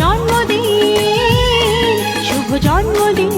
জন্মদিন শুভ জন্মদিন।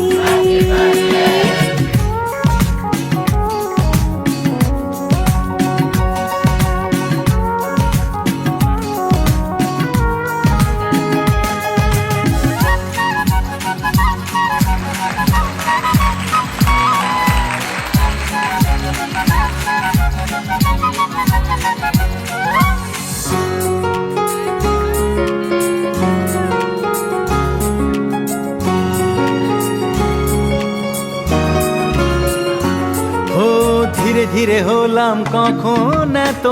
ধীরে হলাম কখন এত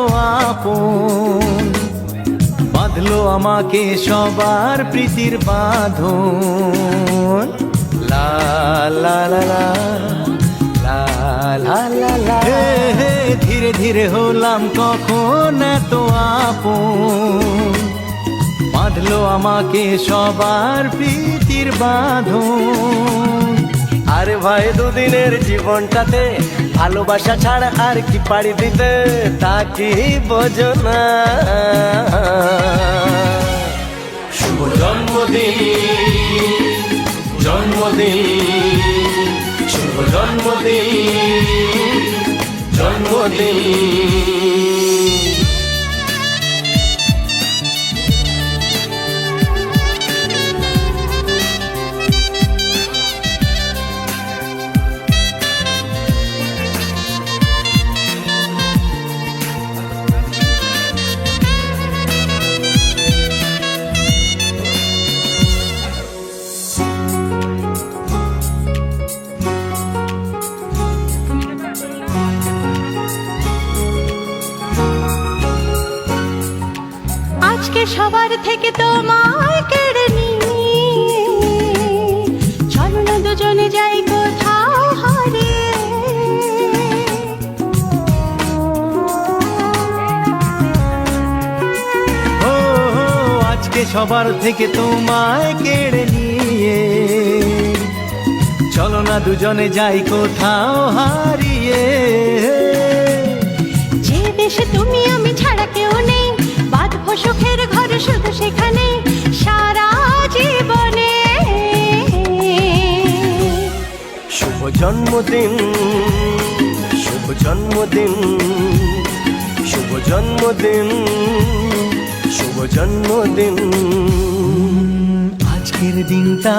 আপন? বাঁধলো আমাকে সবার প্রীতির বাঁধন। লা লা লা লা লা লা ধীরে ধীরে হলাম কখন এত আপন? বাঁধলো আমাকে সবার প্রীতির বাঁধন। আরে ভাই, দুদিনের জীবনটাতে ভালোবাসা ছাড়া আর কি পাড়ি দিতে তা কি বোঝো না। শুভ জন্মদিন জন্মদিন, শুভ জন্মদিন জন্মদিন। সবার থেকে তোমায় কেড়ে নিয়ে। চলো না দুজনে যাই কোথাও হারিয়ে। ও আজকে সবার থেকে তোমায় কেড়ে নিয়ে। চলো না দুজনে যাই কোথাও হারিয়ে। যে দেশে তুমি আমি ছাড়া কেউ নেই। বাঁধবো সুখের শুধু সেখানে সারা জীবনে। শুভ জন্মদিন শুভ জন্মদিন শুভ জন্মদিন শুভ জন্মদিন। আজকের দিনটা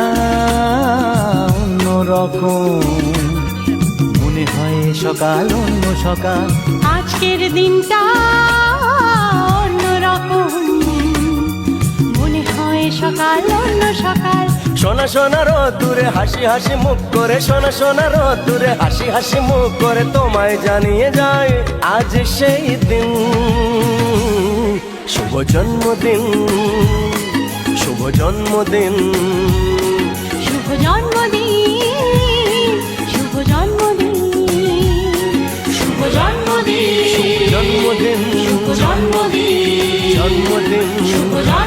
অন্যরকম। মনে হয় সকাল অন্য সকাল। আজকের দিনটা অন্যরকম। সকাল অন্য সকাল। সোনা সোনা দূরে হাসি হাসি মুখ করে। সোনা সোনা দূরে হাসি হাসি মুখ করে। তোমায় জানিয়ে যায় আজ সেই দিন। শুভ জন্মদিন শুভ জন্মদিন। শুভ জন্মদিন শুভ জন্মদিন। শুভ জন্মদিন জন্মদিন শুভ জন্মদিন। জন্মদিন। শুভ জন্মদিন।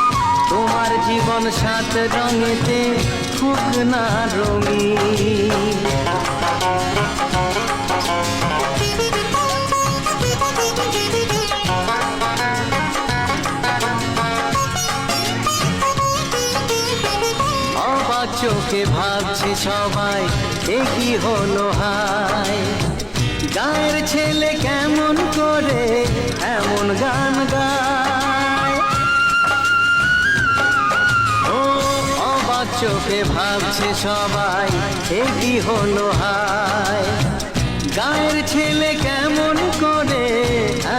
তোমার জীবন সাত রঙেতে ফুক না রঙিন। চোখে ভাবছে সবাই, এ হলো হায়? গায়ের ছেলে কেমন করে, এমন গান গায়। চোখে ভাবছে সবাই, এ হলো হায়? গায়ের ছেলে কেমন করে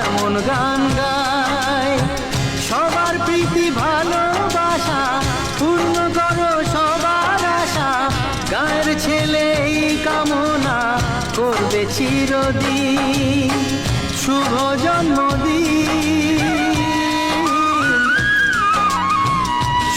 এমন গান গায়? সবার প্রীতি, ভালোবাসা, পূর্ণ করো সবার আশা। গায়ের ছেলে এই কামনা করবে চিরদিন। শুভ জন্মদিন।